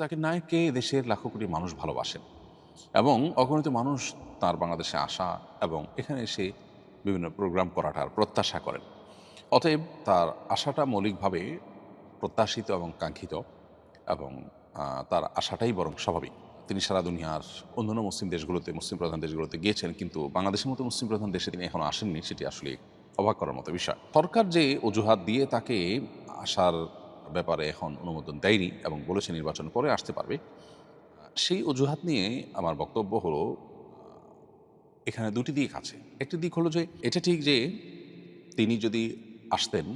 জাকির নায়েককে দেশের লাখো কোটি মানুষ ভালোবাসেন এবং অগণিত মানুষ তার বাংলাদেশে আসা এবং এখানে এসে বিভিন্ন প্রোগ্রাম করাটার প্রত্যাশা করেন। অতএব তার আশাটা মৌলিকভাবে প্রত্যাশিত এবং কাঙ্ক্ষিত এবং তার আশাটাই বরং স্বাভাবিক। তিনি সারা দুনিয়ার অন্যান্য মুসলিম দেশগুলোতে, মুসলিম প্রধান দেশগুলোতে গিয়েছেন কিন্তু বাংলাদেশের মতো মুসলিম প্রধান দেশে তিনি এখনও আসেননি, সেটি আসলে অবাক করার মতো বিষয়। সরকার যে অজুহাত দিয়ে তাকে আসার ব্যাপারে এখন অনুমোদন দেয়নি এবং বলেছে নির্বাচন করে আসতে পারবে। সেই অজুহাত নিয়ে আমার বক্তব্য হলো, এখানে দুটি দিক আছে। একটি দিক হলো যে, এটা ঠিক যে তিনি যদি আসতেন,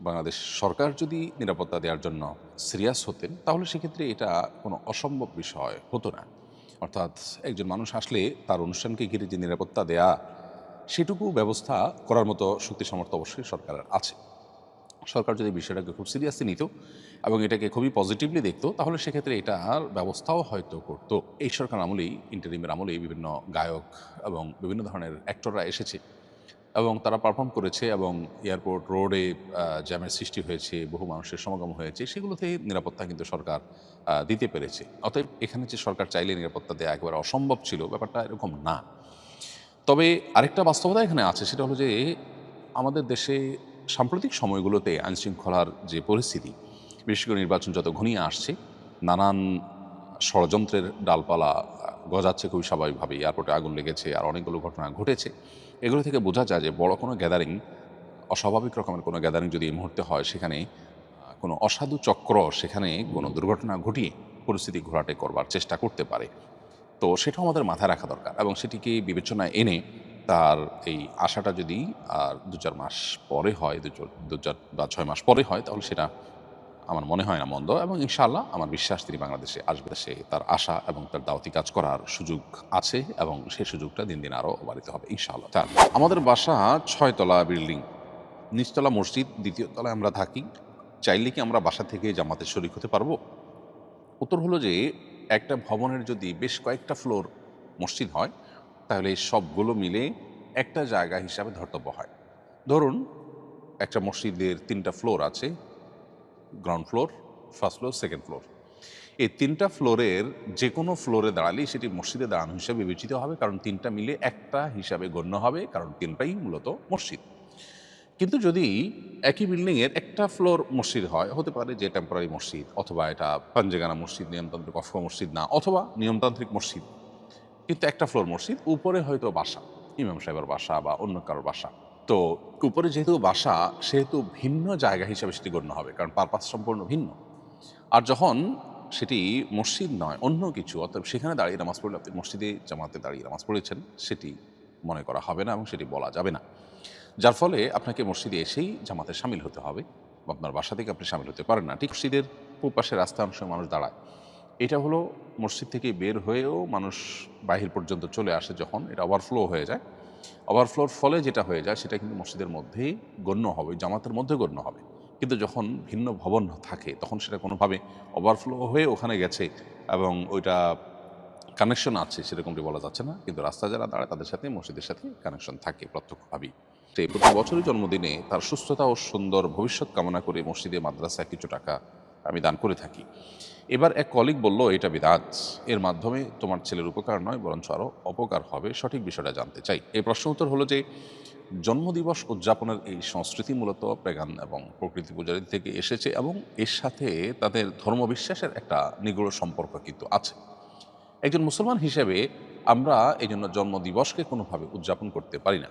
বাংলাদেশ সরকার যদি নিরাপত্তা দেওয়ার জন্য সিরিয়াস হতেন, তাহলে সেক্ষেত্রে এটা কোনো অসম্ভব বিষয় হতো না। অর্থাৎ একজন মানুষ আসলে তার অনুষ্ঠানকে ঘিরে যে নিরাপত্তা দেয়া, সেটুকু ব্যবস্থা করার মতো শক্তি সামর্থ্য অবশ্যই সরকারের আছে। সরকার যদি বিষয়টাকে খুব সিরিয়াসলি নিত এবং এটাকে খুবই পজিটিভলি দেখতো, তাহলে সেক্ষেত্রে এটার ব্যবস্থাও হয়তো করতো। এই সরকার আমলেই ইন্টারিমের আমলেই বিভিন্ন গায়ক এবং বিভিন্ন ধরনের অ্যাক্টররা এসেছে এবং তারা পারফর্ম করেছে এবং এয়ারপোর্ট রোডে জ্যামের সৃষ্টি হয়েছে, বহু মানুষের সমাগম হয়েছে সেগুলোতে নিরাপত্তা কিন্তু সরকার দিতে পেরেছে। অতএব এখানে যে সরকার চাইলে নিরাপত্তা দেওয়া একেবারে অসম্ভব ছিল, ব্যাপারটা এরকম না। তবে আরেকটা বাস্তবতা এখানে আছে, সেটা হলো যে আমাদের দেশে সাম্প্রতিক সময়গুলোতে আইনশৃঙ্খলার যে পরিস্থিতি, বিশেষ করে নির্বাচন যত ঘনিয়ে আসছে, নানান ষড়যন্ত্রের ডালপালা গজাচ্ছে খুবই স্বাভাবিকভাবে এয়ারপোর্টে আগুন লেগেছে, আর অনেকগুলো ঘটনা ঘটেছে। এগুলো থেকে বোঝা যায় যে বড় কোনো গ্যাদারিং, অস্বাভাবিক রকমের কোনো গ্যাদারিং যদি এই মুহূর্তে হয়, সেখানে কোনো অসাধু চক্র সেখানে কোনো দুর্ঘটনা ঘটিয়ে পরিস্থিতি ঘোরাটে করবার চেষ্টা করতে পারে। তো সেটাও আমাদের মাথায় রাখা দরকার এবং সেটিকে বিবেচনায় এনে তার এই আশাটা যদি, আর দু চার মাস পরে হয়, দু দু চার বা ছয় মাস পরে হয়, তাহলে সেটা আমার মনে হয় না মন্দ এবং ইনশাআল্লাহ আমার বিশ্বাস তিনি বাংলাদেশে আসবে, সে তার আশা এবং তার দাওয়াতি কাজ করার সুযোগ আছে এবং সেই সুযোগটা দিন দিন আরও বাড়িতে হবে, ইনশাআল্লাহ। তার আমাদের বাসা ছয়তলা বিল্ডিং, নিচতলা মসজিদ, দ্বিতীয় তলায় আমরা থাকি। চাইলে কি আমরা বাসা থেকে জামাতে শরিক হতে পারব? উত্তর হলো যে, একটা ভবনের যদি বেশ কয়েকটা ফ্লোর মসজিদ হয় তাহলে এই সবগুলো মিলে একটা জায়গা হিসাবে ধর্তব্য হয়। ধরুন, একটা মসজিদের তিনটা ফ্লোর আছে ground floor first floor second floor এই তিনটা ফ্লোরের যে কোনো ফ্লোরে দাঁড়ালেই সেটি মসজিদে দাঁড়ানো হিসাবে বিবেচিত হবে, কারণ তিনটা মিলে একটা হিসাবে গণ্য হবে, কারণ তিনটাই মূলত মসজিদ। কিন্তু যদি একই বিল্ডিংয়ের একটা ফ্লোর মসজিদ হয়, হতে পারে যে টেম্পোরারি মসজিদ, অথবা এটা পাঞ্জেগানা মসজিদ, নিয়মতান্ত্রিক অফ মসজিদ না, অথবা নিয়মতান্ত্রিক মসজিদ। কিন্তু একটা ফ্লোর মসজিদ, উপরে হয়তো বাসা, ইমাম সাহেবের বাসা বা অন্য কারোর বাসা। তো উপরে যেহেতু বাসা, সেহেতু ভিন্ন জায়গা হিসাবে সেটি গণ্য হবে, কারণ পারপাস সম্পূর্ণ ভিন্ন। আর যখন সেটি মসজিদ নয়, অন্য কিছু, অর্থাৎ সেখানে দাঁড়িয়ে নামাজ পড়লে আপনি মসজিদে, জামাতে দাঁড়িয়ে নামাজ পড়েছেন, সেটি মনে করা হবে না এবং সেটি বলা যাবে না। যার ফলে আপনাকে মসজিদে এসেই জামাতে সামিল হতে হবে আপনার বাসা থেকে আপনি সামিল হতে পারেন না। ঠিক মসজিদের পাশে রাস্তা অংশে মানুষ দাঁড়ায়। এটা হলো মসজিদ থেকে বের হয়েও মানুষ বাহির পর্যন্ত চলে আসে যখন এটা ওভারফ্লো হয়ে যায়। ওভারফ্লোর ফলে যেটা হয়ে যায়, সেটা কিন্তু মসজিদের মধ্যেই গণ্য হবে, জামাতের মধ্যে গণ্য হবে। কিন্তু যখন ভিন্ন ভবন থাকে, তখন সেটা কোনোভাবে ওভারফ্লো হয়ে ওখানে গেছে এবং ওইটা কানেকশন আছে, সেরকমটি বলা যাচ্ছে না। কিন্তু রাস্তা যারা দাঁড়ায়, তাদের সাথে মসজিদের সাথে কানেকশন থাকে প্রত্যক্ষভাবেই। তো প্রতি বছরই জন্মদিনে তার সুস্থতা ও সুন্দর ভবিষ্যৎ কামনা করে মসজিদে মাদ্রাসায় কিছু টাকা আমি দান করে থাকি। এবার এক কলিগ বলল, এটা বিদাত। এর মাধ্যমে তোমার ছেলের উপকার নয়, বরঞ্চ আরও অপকার হবে। সঠিক বিষয়টা জানতে চাই। এই প্রশ্ন উত্তর হলো যে, জন্মদিবস উদযাপনের এই সংস্কৃতি মূলত প্রেগান এবং প্রকৃতি পূজারী থেকে এসেছে এবং এর সাথে তাদের ধর্মবিশ্বাসের একটা নিগুড় সম্পর্ক কিন্তু আছে। একজন মুসলমান হিসেবে আমরা এই জন্য জন্মদিবসকে কোনোভাবে উদযাপন করতে পারি না।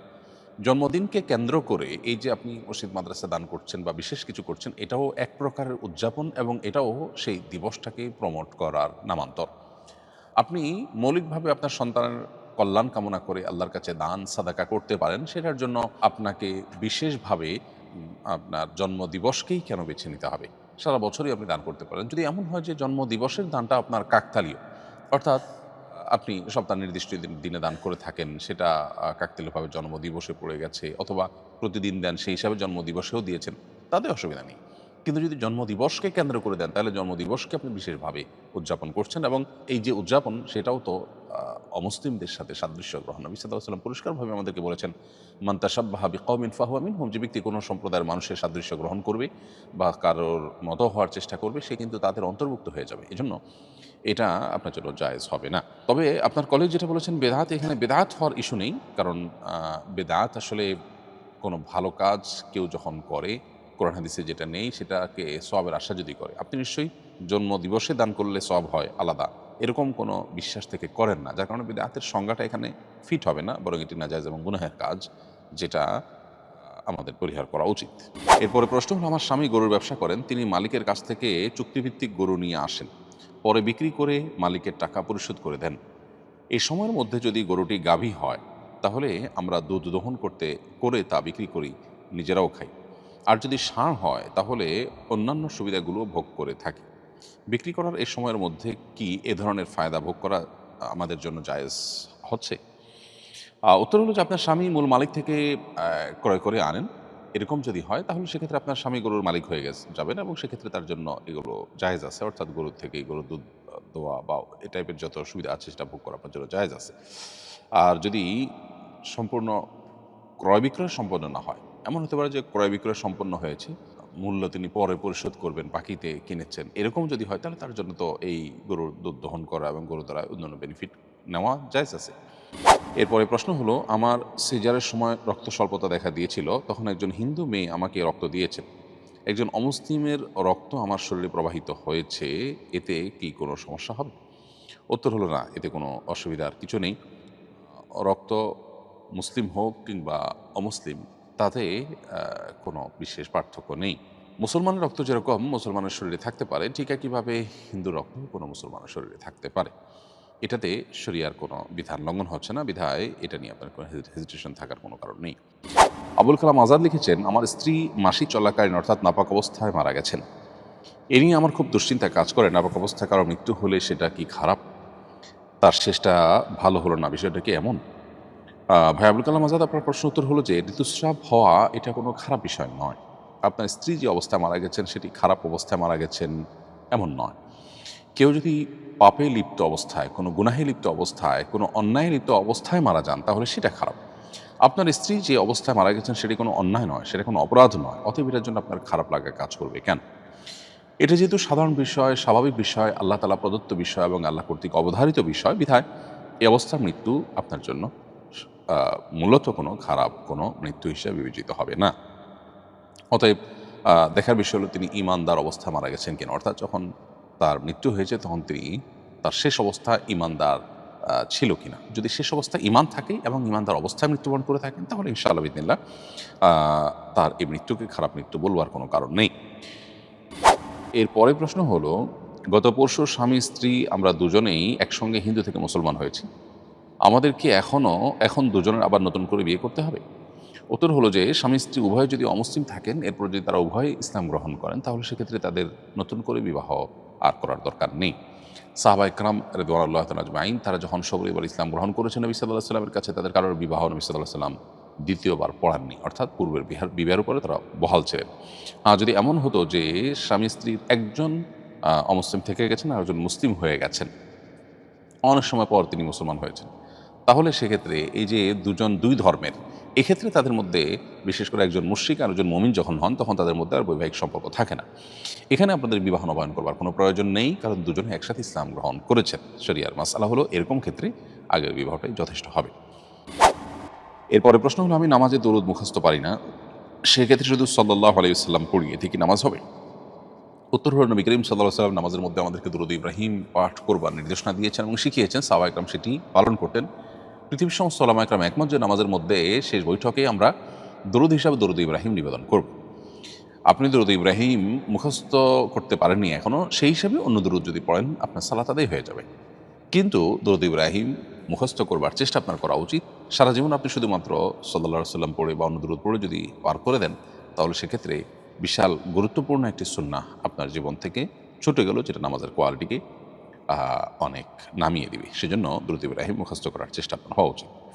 জন্মদিনকে কেন্দ্র করে এই যে আপনি মসজিদ, মাদ্রাসা দান করছেন বা বিশেষ কিছু করছেন, এটাও এক প্রকারের উদযাপন এবং এটাও সেই দিবসটাকে প্রমোট করার নামান্তর। আপনি মৌলিকভাবে আপনার সন্তানের কল্যাণ কামনা করে আল্লাহর কাছে দান, সাদাকা করতে পারেন, সেটার জন্য আপনাকে বিশেষভাবে আপনার জন্মদিবসকেই কেন বেছে নিতে হবে? সারা বছরই আপনি দান করতে পারেন। যদি এমন হয় যে জন্মদিবসের দানটা আপনার কাকতালীয়, অর্থাৎ আপনি সপ্তাহ নির্দিষ্ট দিন- দিনে করে থাকেন, সেটা কাকতিলভাবে জন্মদিবসে পড়ে গেছে, অথবা প্রতিদিন দেন, সেই হিসাবে জন্মদিবসেও দিয়েছেন, তাতে অসুবিধা নেই। কিন্তু যদি জন্মদিবসকে কেন্দ্র করে দেন, তাহলে জন্মদিবসকে আপনি বিশেষভাবে উদযাপন করছেন এবং এই যে উদযাপন, সেটাও তো অমুসলিমদের সাথে সাদৃশ্য গ্রহণ। নবী সাল্লাম পরিষ্কারভাবে আমাদেরকে বলেছেন মান্তাসাব্বাহাবি কমিন ফাহুয়ামিন হোম যে ব্যক্তি কোনো সম্প্রদায়ের মানুষের সাদৃশ্য গ্রহণ করবে বা কারোর মতো হওয়ার চেষ্টা করবে, সে কিন্তু তাদের অন্তর্ভুক্ত হয়ে যাবে। এজন্য এটা আপনার জন্য জায়েজ হবে না। তবে আপনার কলেজ যেটা বলেছেন, বেদাত, এখানে বেদাত হওয়ার ইস্যু নেই, কারণ বেদাত আসলে কোনো ভালো কাজ কেউ যখন করে, কোরআন হাদিসে যেটা নেই সেটাকে সবের আশা যদি করে, আপনি নিশ্চয়ই জন্ম দিবসে দান করলে সব হয় আলাদা। এরকম কোনো বিশ্বাস থেকে করেন না। যার কারণে বেদাতের সংজ্ঞাটা এখানে ফিট হবে না, বরং এটি নাজায়জ এবং গুনাহের কাজ, যেটা আমাদের পরিহার করা উচিত। এরপরে প্রশ্ন হলো, আমার স্বামী গরুর ব্যবসা করেন, তিনি মালিকের কাছ থেকে চুক্তিভিত্তিক গরু নিয়ে আসেন। পরে বিক্রি করে মালিকের টাকা পরিশোধ করে দেন। এই সময়ের মধ্যে যদি গরুটি গাভী হয়, তাহলে আমরা দুধ দহন করতে, করে তা বিক্রি করি, নিজেরাও খাই। আর যদি ষাঁড় হয়, তাহলে অন্যান্য সুবিধাগুলো ভোগ করে থাকি। বিক্রি করার এই সময়ের মধ্যে কি এ ধরনের ফায়দা ভোগ করা আমাদের জন্য জায়েজ হচ্ছে? উত্তর হলো যে আপনার স্বামী মূল মালিক থেকে ক্রয় করে আনেন। এরকম যদি হয়, তাহলে সেক্ষেত্রে আপনার স্বামী গরুর মালিক হয়ে গেছে, যাবেন এবং সেক্ষেত্রে তার জন্য এগুলো জায়েজ আছে। অর্থাৎ গরুর থেকে গরুর দুধ দোয়া বা এ টাইপের যত সুবিধা আছে, সেটা ভোগ করা আপনার জন্য জায়েজ আছে। আর যদি সম্পূর্ণ ক্রয় বিক্রয় সম্পন্ন না হয়, এমন হতে পারে যে ক্রয় বিক্রয় সম্পন্ন হয়েছে মূল্য তিনি পরে পরিশোধ করবেন, বাকিতে কিনেছেন। এরকম যদি হয়, তাহলে তার জন্য তো এই গরুর দুধ দহন করা এবং গরু দ্বারা অন্যান্য বেনিফিট নেওয়া জায়জ আছে। এরপরে প্রশ্ন হলো, আমার সিজারের সময় রক্ত স্বল্পতা দেখা দিয়েছিল, তখন একজন হিন্দু মেয়ে আমাকে রক্ত দিয়েছেন একজন অমুসলিমের রক্ত আমার শরীরে প্রবাহিত হয়েছে, এতে কি কোনো সমস্যা হবে? উত্তর হলো না, এতে কোনো অসুবিধার কিছু নেই। রক্ত মুসলিম হোক কিংবা অমুসলিম তাতে কোনো বিশেষ পার্থক্য নেই। মুসলমানের রক্ত যেরকম মুসলমানের শরীরে থাকতে পারে, ঠিক একইভাবে হিন্দু রক্ত কোনো মুসলমানের শরীরে থাকতে পারে। এটাতে শরিয়ার কোনো বিধান লঙ্ঘন হচ্ছে না। বিধায় এটা নিয়ে আপনার কোনো হেজিটেশন থাকার কোনো কারণ নেই। আবুল কালাম আজাদ লিখেছেন, আমার স্ত্রী মাসি চলাকালীন অর্থাৎ নাপাক অবস্থায় মারা গেছেন। এ নিয়ে আমার খুব দুশ্চিন্তা কাজ করে। নাপাক অবস্থায় কারও মৃত্যু হলে সেটা কি খারাপ? তার শেষটা ভালো হলো না। বিষয়টা কি এমন? ভাই আবুল কালাম আজাদ, আপনার প্রশ্ন উত্তর হলো যে, ঋতুস্রাব হওয়া এটা কোনো খারাপ বিষয় নয়। আপনার স্ত্রী যে অবস্থায় মারা গেছেন, সেটি খারাপ অবস্থায় মারা গেছেন এমন নয়। কেউ যদি পাপে লিপ্ত অবস্থায়, কোনো গুনাহে লিপ্ত অবস্থায়, কোনো অন্যায় লিপ্ত অবস্থায় মারা যান, তাহলে সেটা খারাপ। আপনার স্ত্রী যে অবস্থায় মারা গেছেন, সেটি কোনো অন্যায় নয়, সেটা কোনো অপরাধ নয়, অতএব এটার জন্য আপনার খারাপ লাগা কাজ করবে। কেন? এটা যেহেতু সাধারণ বিষয়, স্বাভাবিক বিষয়, আল্লাহ তালা প্রদত্ত বিষয় এবং আল্লাহ কর্তৃক অবধারিত বিষয়, বিধায় এই অবস্থার মৃত্যু আপনার জন্য মূলত কোনো খারাপ কোনো মৃত্যু হিসেবে বিবেচিত হবে না। অতএব দেখার বিষয় হলো তিনি ইমানদার অবস্থা মারা গেছেন কিনা? অর্থাৎ যখন তার মৃত্যু হয়েছে তখন তিনি তার শেষ অবস্থা ইমানদার ছিল কিনা? যদি শেষ অবস্থা ইমান থাকে এবং ইমানদার অবস্থায় মৃত্যুবরণ করে থাকেন, তাহলে ইনশাআল্লাহ বিদিনিল্লাহ তার এই মৃত্যুকে খারাপ মৃত্যু বলবার কোনো কারণ নেই। এর পরে প্রশ্ন হলো, গত পরশু স্বামী, স্ত্রী আমরা দুজনেই একসঙ্গে হিন্দু থেকে মুসলমান হয়েছি। আমাদের কি এখনও এখন দুজনের আবার নতুন করে বিয়ে করতে হবে? উত্তর হলো যে, স্বামী স্ত্রী উভয় যদি অমুসলিম থাকেন, এরপর যদি তারা উভয় ইসলাম গ্রহণ করেন, তাহলে সেক্ষেত্রে তাদের নতুন করে বিবাহ আর করার দরকার নেই। সাহাবা ইকরাম রেদওয়ান আল্লাহ আইন তারা যখন সবর এবার ইসলাম গ্রহণ করেছেন নবী সাল্লাহ সাল্লামের কাছে, তাদের কারোর বিবাহ নবী সাল্লাহ সাল্লাম দ্বিতীয়বার পড়াননি, অর্থাৎ পূর্বের বিহার, বিবাহের উপরে তারা বহাল ছিলেন। আর যদি এমন হতো যে, স্বামী স্ত্রীর একজন অমুসলিম থেকে গেছেন আর একজন মুসলিম হয়ে গেছেন, অনেক সময় পর তিনি মুসলমান হয়েছেন। তাহলে সেক্ষেত্রে এই যে দুজন দুই ধর্মের, এক্ষেত্রে তাদের মধ্যে বিশেষ করে একজন মুশ্রিক আর একজন মমিন যখন হন, তখন তাদের মধ্যে আর বৈবাহিক সম্পর্ক থাকে না। এখানে আপনাদের বিবাহ নবায়ন করবার কোনো প্রয়োজন নেই, কারণ দুজনে একসাথে ইসলাম গ্রহণ করেছেন। শরিয়ার মাসালা হলো এরকম ক্ষেত্রে আগের বিবাহটাই যথেষ্ট হবে। এরপরে প্রশ্ন হলো, আমি নামাজে দরুদ মুখস্থ পারি না, সেক্ষেত্রে শুধু সাল্লাহ আলাইসাল্লাম পড়ি এতে কি নামাজ হবে? উত্তর হল, নবী করিম সাল্লাহ সাল্লাম নামাজের মধ্যে আমাদেরকে দরুদ ইব্রাহিম পাঠ করবার নির্দেশনা দিয়েছেন এবং শিখিয়েছেন একরাম সেটি পালন করতেন। পৃথিবীর সমস্ত একরাম একমত যে নামাজের মধ্যে শেষ বৈঠকে আমরা দরুদ হিসাবে দরুদ ইব্রাহিম নিবেদন করব। আপনি দরুদ ইব্রাহিম মুখস্থ করতে পারেননি এখনও সেই হিসাবে অন্য দরুদ যদি পড়েন, আপনার সালাত আদায় হয়ে যাবে। কিন্তু দরুদ ইব্রাহিম মুখস্থ করবার চেষ্টা আপনার করা উচিত। সারা জীবন আপনি শুধুমাত্র সাল্লা সাল্লাম পড়ে বা অন্য দরুদ পড়ে যদি পার করে দেন, তাহলে সেক্ষেত্রে বিশাল গুরুত্বপূর্ণ একটি সুন্নাহ আপনার জীবন থেকে ছুটে গেল, যেটা নামাজের কোয়ালিটিকে অনেক নামিয়ে দিবে। সেজন্য দ্রুত ইব্রাহিম মুখস্থ করার চেষ্টা হওয়া উচিত।